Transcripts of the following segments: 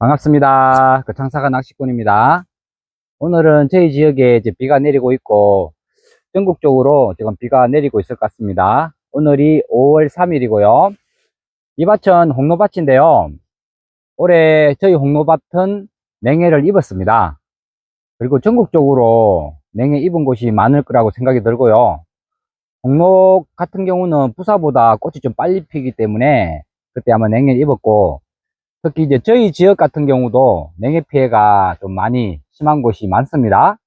반갑습니다. 그 장사가 낚시꾼입니다. 오늘은 저희 지역에 이제 비가 내리고 있고 전국적으로 지금 비가 내리고 있을 것 같습니다. 오늘이 5월 3일이고요. 이 밭은 홍로밭인데요. 올해 저희 홍로밭은 냉해를 입었습니다. 그리고 전국적으로 냉해 입은 곳이 많을 거라고 생각이 들고요. 홍로 같은 경우는 부사보다 꽃이 좀 빨리 피기 때문에 그때 아마 냉해를 입었고 특히 이제 저희 지역 같은 경우도 냉해 피해가 좀 많이 심한 곳이 많습니다.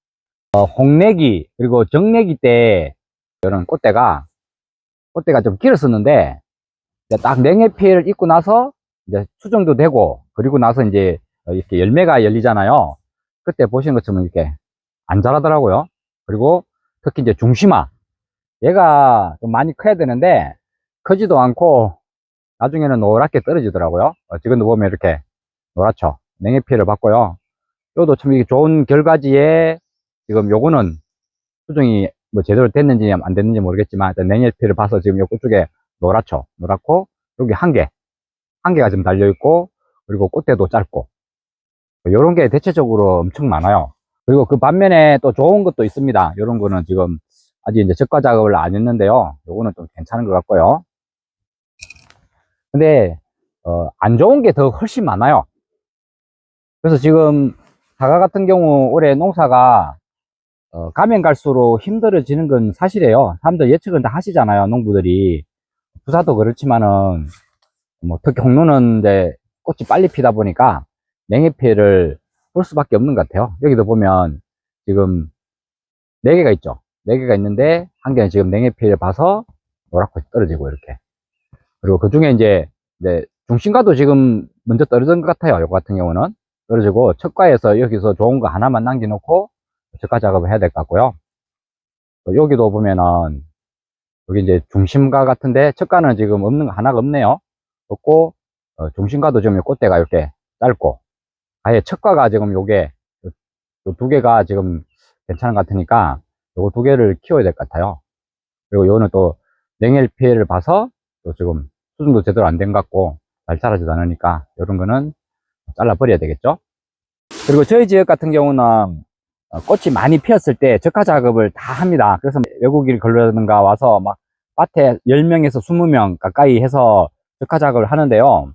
어, 홍내기 그리고 정내기 때 이런 꽃대가 꽃대가 좀 길었었는데 딱 냉해 피해를 입고 나서 이제 수정도 되고 그리고 나서 이제 이렇게 열매가 열리잖아요. 그때 보시는 것처럼 이렇게 안 자라더라고요. 그리고 특히 이제 중심화 얘가 좀 많이 커야 되는데 크지도 않고 나중에는 노랗게 떨어지더라고요. 어, 지금도 보면 이렇게 노랗죠. 냉해 피해를 받고요. 요도 참 이게 좋은 결과지에 지금 요거는 수정이 뭐 제대로 됐는지 안 됐는지 모르겠지만 일단 냉해 피해를 봐서 지금 요 끝쪽에 노랗죠. 노랗고 여기 한 개, 한 개가 지금 달려 있고 그리고 꽃대도 짧고 요런 게 대체적으로 엄청 많아요. 그리고 그 반면에 또 좋은 것도 있습니다. 요런 거는 지금 아직 이제 적과 작업을 안 했는데요. 요거는 좀 괜찮은 것 같고요. 근데 어, 안 좋은 게 더 훨씬 많아요. 그래서 지금 사과 같은 경우 올해 농사가 어, 가면 갈수록 힘들어지는 건 사실이에요. 사람들 예측은 다 하시잖아요, 농부들이. 부사도 그렇지만은 뭐 특히 홍로는 이제 꽃이 빨리 피다 보니까 냉해 피해를 볼 수밖에 없는 것 같아요. 여기도 보면 지금 네 개가 있죠. 네 개가 있는데 한 개는 지금 냉해 피해를 봐서 노랗고 떨어지고 이렇게. 그리고 그 중에 이제, 이제 중심가도 지금 먼저 떨어진 것 같아요. 이거 같은 경우는 떨어지고 척과에서 여기서 좋은 거 하나만 남겨놓고 척과 작업을 해야 될 것 같고요. 또 여기도 보면은 여기 이제 중심가 같은데 척과는 지금 없는 거 하나가 없네요. 없고 어, 중심가도 지금 꽃대가 이렇게 짧고 아예 척과가 지금 요게 요두 개가 지금 괜찮은 것 같으니까 요거 두 개를 키워야 될 것 같아요. 그리고 요거는 또 냉해 피해를 봐서 또 지금 수정도 제대로 안 된 것 같고 잘 자라지도 않으니까 이런 거는 잘라 버려야 되겠죠? 그리고 저희 지역 같은 경우는 어, 꽃이 많이 피었을 때 적화 작업을 다 합니다. 그래서 외국인 걸러든가 와서 막 밭에 10명에서 20명 가까이 해서 적화 작업을 하는데요.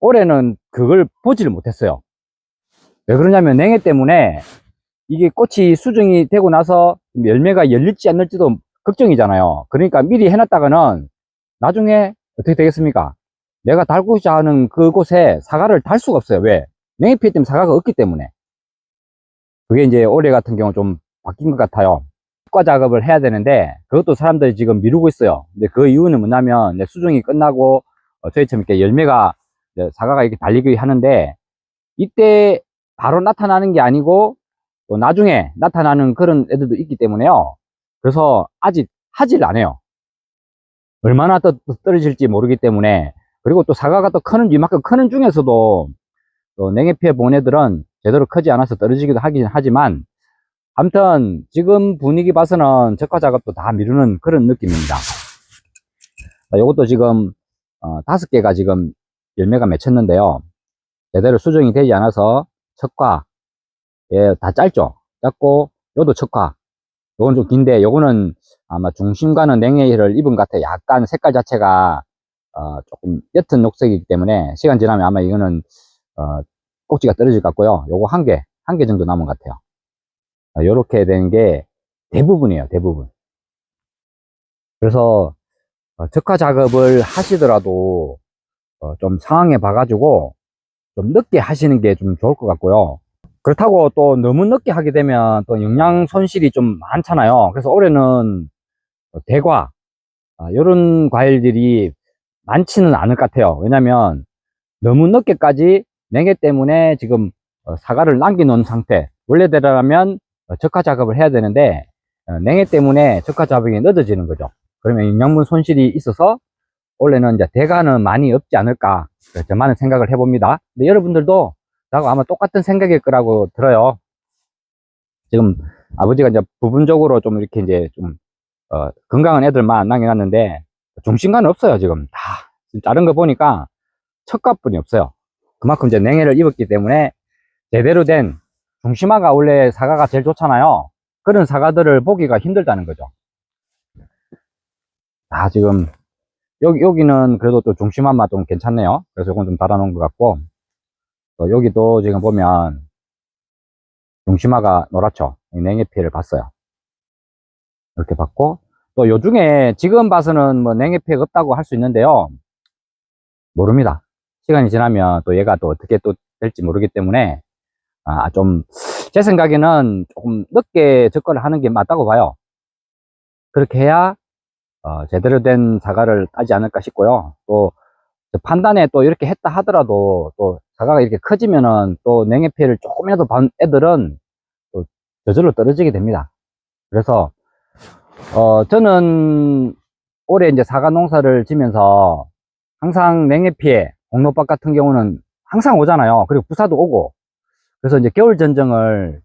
올해는 그걸 보지를 못했어요. 왜 그러냐면 냉해 때문에 이게 꽃이 수정이 되고 나서 열매가 열릴지 안 열릴지도 걱정이잖아요. 그러니까 미리 해놨다가는 나중에 어떻게 되겠습니까? 내가 달고자 하는 그곳에 사과를 달 수가 없어요. 왜? 냉해 피해 때문에 사과가 없기 때문에. 그게 이제 올해 같은 경우 좀 바뀐 것 같아요. 과 작업을 해야 되는데 그것도 사람들이 지금 미루고 있어요. 근데 그 이유는 뭐냐면 수정이 끝나고 어, 저희처럼 이렇게 열매가 사과가 이렇게 달리기 하는데 이때 바로 나타나는 게 아니고 또 나중에 나타나는 그런 애들도 있기 때문에요. 그래서 아직 하질 않아요. 얼마나 또 떨어질지 모르기 때문에 그리고 또 사과가 또 크는 이만큼 크는 중에서도 또 냉해 피해 본 애들은 제대로 크지 않아서 떨어지기도 하긴 하지만 아무튼 지금 분위기 봐서는 적화 작업도 다 미루는 그런 느낌입니다. 이것도 지금 어, 다섯 개가 지금 열매가 맺혔는데요. 제대로 수정이 되지 않아서 척과 예, 다 짧죠. 짧고 요도 척과 요건 좀 긴데 요거는 아마 중심과는 냉해를 입은 것 같아요. 약간 색깔 자체가 어, 조금 옅은 녹색이기 때문에 시간 지나면 아마 이거는 어, 꼭지가 떨어질 것 같고요. 요거 한 개, 한 개 정도 남은 것 같아요. 어, 요렇게 된게 대부분이에요. 대부분. 그래서 어, 적화 작업을 하시더라도 어, 좀 상황에 봐가지고 좀 늦게 하시는 게 좀 좋을 것 같고요. 그렇다고 또 너무 늦게 하게 되면 또 영양 손실이 좀 많잖아요. 그래서 올해는 대과 이런 과일들이 많지는 않을 것 같아요. 왜냐면 너무 늦게까지 냉해 때문에 지금 어, 사과를 남겨놓은 상태. 원래대로라면 적화 작업을 해야 되는데 어, 냉해 때문에 적화 작업이 늦어지는 거죠. 그러면 영양분 손실이 있어서 올해는 이제 대가는 많이 없지 않을까 저만의 생각을 해봅니다. 근데 여러분들도 나하고 아마 똑같은 생각일 거라고 들어요. 지금 아버지가 이제 부분적으로 좀 이렇게 이제 좀 어, 건강한 애들만 남겨놨는데 중심가는 없어요 지금 다 다른 거 보니까 척가뿐이 없어요 그만큼 이제 냉해를 입었기 때문에 제대로 된 중심화가 원래 사과가 제일 좋잖아요. 그런 사과들을 보기가 힘들다는 거죠. 아, 지금, 여기, 여기는 그래도 또 중심화만 좀 괜찮네요. 그래서 이건 좀 달아놓은 것 같고, 또 여기도 지금 보면, 중심화가 노랗죠. 냉해 피해를 봤어요. 이렇게 봤고, 또 요 중에 지금 봐서는 뭐 냉해 피해가 없다고 할 수 있는데요. 모릅니다. 시간이 지나면 또 얘가 또 어떻게 또 될지 모르기 때문에, 아, 좀, 제 생각에는 조금 늦게 접근을 하는 게 맞다고 봐요. 그렇게 해야, 어, 제대로 된 사과를 따지 않을까 싶고요. 또, 저 판단에 또 이렇게 했다 하더라도 또 사과가 이렇게 커지면은 또 냉해 피해를 조금이라도 본 애들은 또 저절로 떨어지게 됩니다. 그래서, 어, 저는 올해 이제 사과 농사를 지면서 항상 냉해 피해, 공로밭 같은 경우는 항상 오잖아요. 그리고 부사도 오고. 그래서 이제 겨울 전정을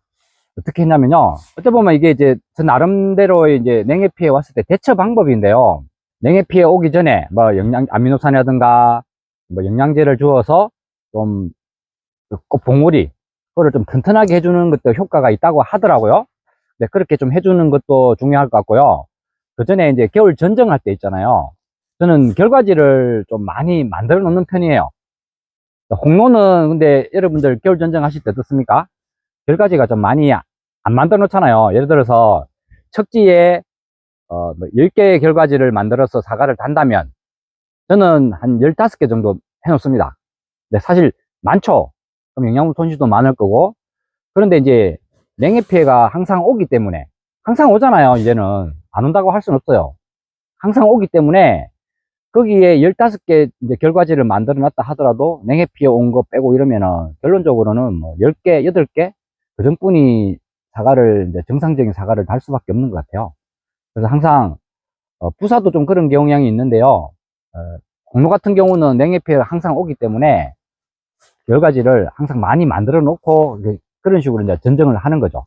어떻게 했냐면요. 어떻게 보면 이게 이제 저 나름대로 이제 냉해 피해 왔을 때 대처 방법인데요. 냉해 피해 오기 전에 뭐 영양, 아미노산이라든가 뭐 영양제를 주어서 좀, 꼭 봉우리, 그거를 좀 튼튼하게 해주는 것도 효과가 있다고 하더라고요. 네, 그렇게 좀 해주는 것도 중요할 것 같고요. 그 전에 이제 겨울 전정할 때 있잖아요. 저는 결과지를 좀 많이 만들어 놓는 편이에요. 홍로는 근데 여러분들 겨울 전정 하실 때 어떻습니까? 결과지가 좀 많이 안 만들어 놓잖아요. 예를 들어서 척지에 어, 뭐 10개의 결과지를 만들어서 사과를 단다면 저는 한 15개 정도 해 놓습니다. 근데 사실 많죠. 그럼 영양분 손실도 많을 거고 그런데 이제 냉해 피해가 항상 오기 때문에 항상 오잖아요. 이제는 안 온다고 할 수는 없어요. 항상 오기 때문에 거기에 15개 이제 결과지를 만들어 놨다 하더라도 냉해 피해 온 거 빼고 이러면은 결론적으로는 뭐 10개, 8개 그 정뿐이 사과를 이제 정상적인 사과를 달 수밖에 없는 것 같아요. 그래서 항상 어, 부사도 좀 그런 경향이 있는데요. 어, 공로 같은 경우는 냉해 피해가 항상 오기 때문에 결과지를 항상 많이 만들어 놓고 그런 식으로 이제 전정을 하는 거죠.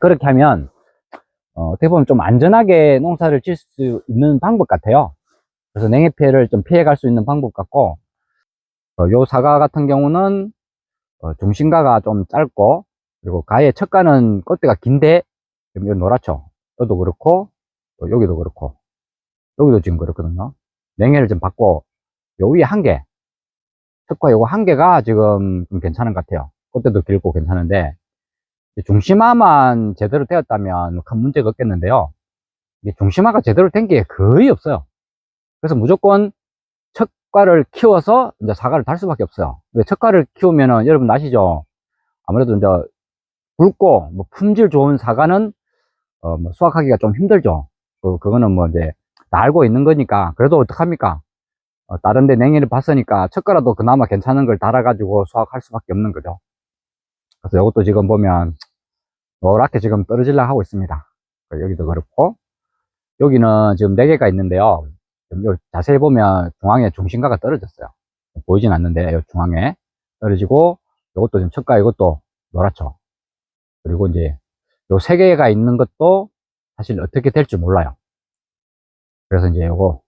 그렇게 하면 어, 어떻게 보면 좀 안전하게 농사를 질수 있는 방법 같아요. 그래서 냉해 피해를 좀 피해갈 수 있는 방법 같고, 어, 요 사과 같은 경우는 어, 중심가가 좀 짧고, 그리고 가의 척가는 꽃대가 긴데, 지금 요 노랗죠? 여도 그렇고, 또 여기도 그렇고, 여기도 지금 그렇거든요. 냉해를 좀 받고, 요 위에 한 개, 척과 요거 한 개가 지금 좀 괜찮은 것 같아요. 꽃대도 길고 괜찮은데, 중심화만 제대로 되었다면 큰 문제가 없겠는데요. 중심화가 제대로 된 게 거의 없어요. 그래서 무조건 척과를 키워서 이제 사과를 달 수밖에 없어요. 왜 척과를 키우면은 여러분 아시죠? 아무래도 이제 굵고 뭐 품질 좋은 사과는 어, 뭐 수확하기가 좀 힘들죠. 그, 그거는 뭐 이제 다 알고 있는 거니까 그래도 어떡합니까? 어, 다른 데 냉해를 봤으니까 척과라도 그나마 괜찮은 걸 달아가지고 수확할 수밖에 없는 거죠. 그래서 이것도 지금 보면 노랗게 지금 떨어질라 하고 있습니다. 여기도 그렇고 여기는 지금 4개가 있는데요. 요 자세히 보면 중앙에 중심가가 떨어졌어요. 보이진 않는데 요 중앙에 떨어지고 이것도 지금 척가 이것도 노랗죠. 그리고 이제 요 세 개가 있는 것도 사실 어떻게 될지 몰라요. 그래서 이제 요거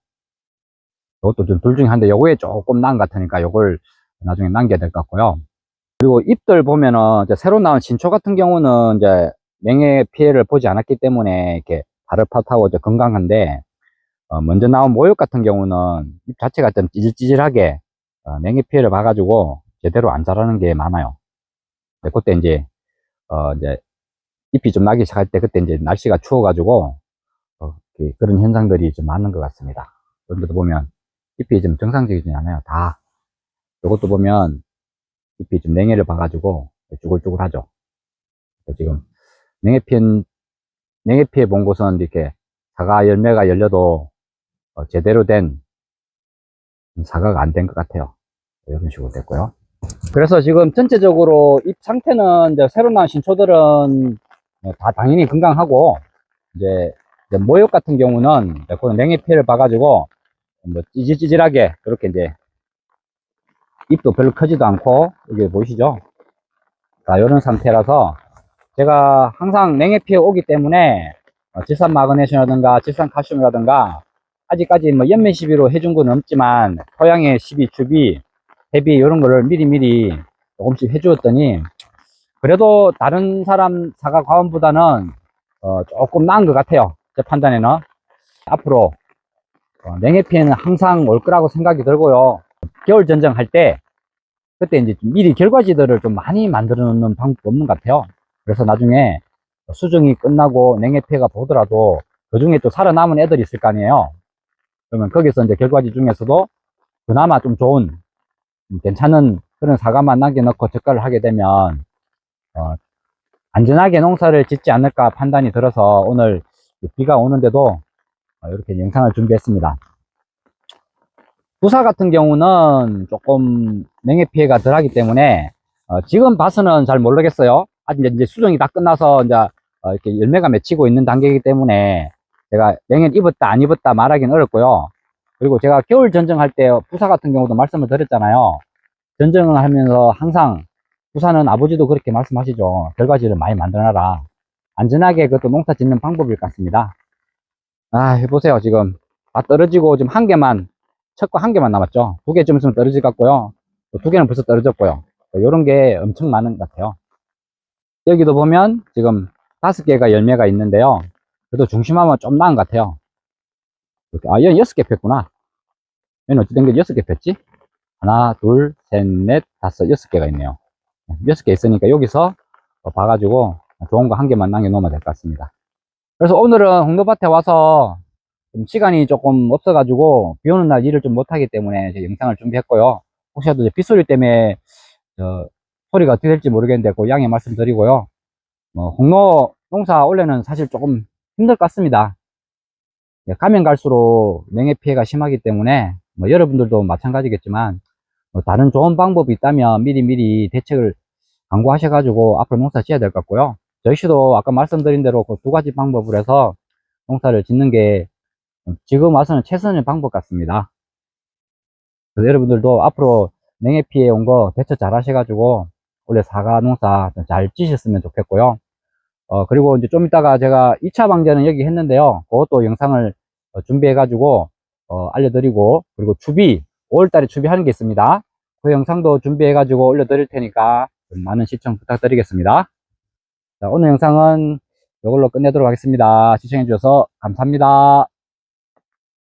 요것도 좀 둘 중에 한데 요거에 조금 것 같으니까 요걸 나중에 남겨야 될 것 같고요. 그리고 잎들 보면은 이제 새로 나온 신초 같은 경우는 이제 냉해 피해를 보지 않았기 때문에 이렇게 발을 팟하고 이제 건강한데 어, 먼저 나온 모육 같은 경우는 잎 자체가 좀 찌질찌질하게 어, 냉해 피해를 봐가지고 제대로 안 자라는 게 많아요. 네, 그때 이제 어, 이제 잎이 좀 나기 시작할 때 그때 이제 날씨가 추워가지고 어, 그- 그런 현상들이 좀 많은 것 같습니다. 그런데도 보면 잎이 좀 정상적이지 않아요. 다. 이것도 보면 잎이 좀 냉해를 봐가지고 쭈글쭈글하죠. 지금 냉해 피해 냉해 피해 본 곳은 이렇게 사과 열매가 열려도 어, 제대로 된 사과가 안 된 것 같아요. 이런 식으로 됐고요. 그래서 지금 전체적으로 잎 상태는 이제 새로 나온 신초들은 어, 다 당연히 건강하고 이제, 모욕 같은 경우는 그런 냉해 피해를 봐가지고 뭐 찌질찌질하게 그렇게 이제 잎도 별로 크지도 않고 여기 보이시죠? 자, 이런 상태라서 제가 항상 냉해 피해 오기 때문에 어, 질산 마그네슘이라든가 질산 칼슘이라든가 아직까지 뭐 연면 시비로 해준 건 없지만 토양의 시비 주비 대비 이런 거를 미리미리 조금씩 해주었더니 그래도 다른 사람 사과 과원보다는 어, 조금 나은 것 같아요. 제 판단에는 앞으로 어, 냉해 피해는 항상 올 거라고 생각이 들고요. 겨울 전쟁할 때 그때 이제 좀 미리 결과지들을 좀 많이 만들어 놓는 방법이 없는 것 같아요. 그래서 나중에 수정이 끝나고 냉해 피해가 보더라도 그 중에 또 살아남은 애들이 있을 거 아니에요. 그러면 거기서 이제 결과지 중에서도 그나마 좀 좋은 음, 괜찮은 그런 사과만 남겨놓고 적가를 하게 되면 어, 안전하게 농사를 짓지 않을까 판단이 들어서 오늘 비가 오는데도 어, 이렇게 영상을 준비했습니다. 부사 같은 경우는 조금 냉해 피해가 덜하기 때문에 어, 지금 봐서는 잘 모르겠어요. 아직 이제 수정이 다 끝나서 이제 어, 이렇게 열매가 맺히고 있는 단계이기 때문에 제가 냉해 입었다 안 입었다 말하기는 어렵고요. 그리고 제가 겨울 전쟁할 때 부사 같은 경우도 말씀을 드렸잖아요. 전쟁을 하면서 항상 부사는 아버지도 그렇게 말씀하시죠. 결과지를 많이 만들어놔라. 안전하게 그것도 농사 짓는 방법일 것 같습니다. 아, 해보세요. 지금 다 떨어지고 지금 한 개만, 첫거 한 개만 남았죠. 두 개쯤 있으면 떨어질 것 같고요. 또두 개는 벌써 떨어졌고요. 이런 게 엄청 많은 것 같아요. 여기도 보면 지금 다섯 개가 열매가 있는데요. 그래도 중심하면 좀 나은 것 같아요. 이렇게, 아, 얘는 여섯 개 폈구나. 얘는 어찌 된 게 여섯 개 폈지? 하나, 둘, 셋, 넷, 다섯, 여섯 개가 있네요. 여섯 개 있으니까 여기서 어, 봐가지고 좋은 거 한 개만 남겨놓으면 될 것 같습니다. 그래서 오늘은 홍도밭에 와서 좀 시간이 조금 없어가지고 비 오는 날 일을 좀 못하기 때문에 제 영상을 준비했고요. 혹시라도 이제 빗소리 때문에 저 소리가 어떻게 될지 모르겠는데 그 양해 말씀드리고요. 뭐 홍로 농사 원래는 사실 조금 힘들 것 같습니다. 예, 가면 갈수록 냉해 피해가 심하기 때문에 뭐 여러분들도 마찬가지겠지만 뭐 다른 좋은 방법이 있다면 미리미리 대책을 강구하셔가지고 앞으로 농사 지어야 될 것 같고요. 저희 씨도 아까 말씀드린 대로 그 두 가지 방법을 해서 농사를 짓는 게 지금 와서는 최선의 방법 같습니다. 그래서 여러분들도 앞으로 냉해 피해 온 거 대처 잘 하셔가지고 원래 사과 농사 잘 지셨으면 좋겠고요. 어, 그리고 이제 좀 이따가 제가 2차 방제는 여기 했는데요. 그것도 영상을 어, 준비해가지고 어, 알려드리고 그리고 추비 5월달에 추비하는 게 있습니다. 그 영상도 준비해가지고 올려드릴 테니까 좀 많은 시청 부탁드리겠습니다. 자, 오늘 영상은 이걸로 끝내도록 하겠습니다. 시청해주셔서 감사합니다.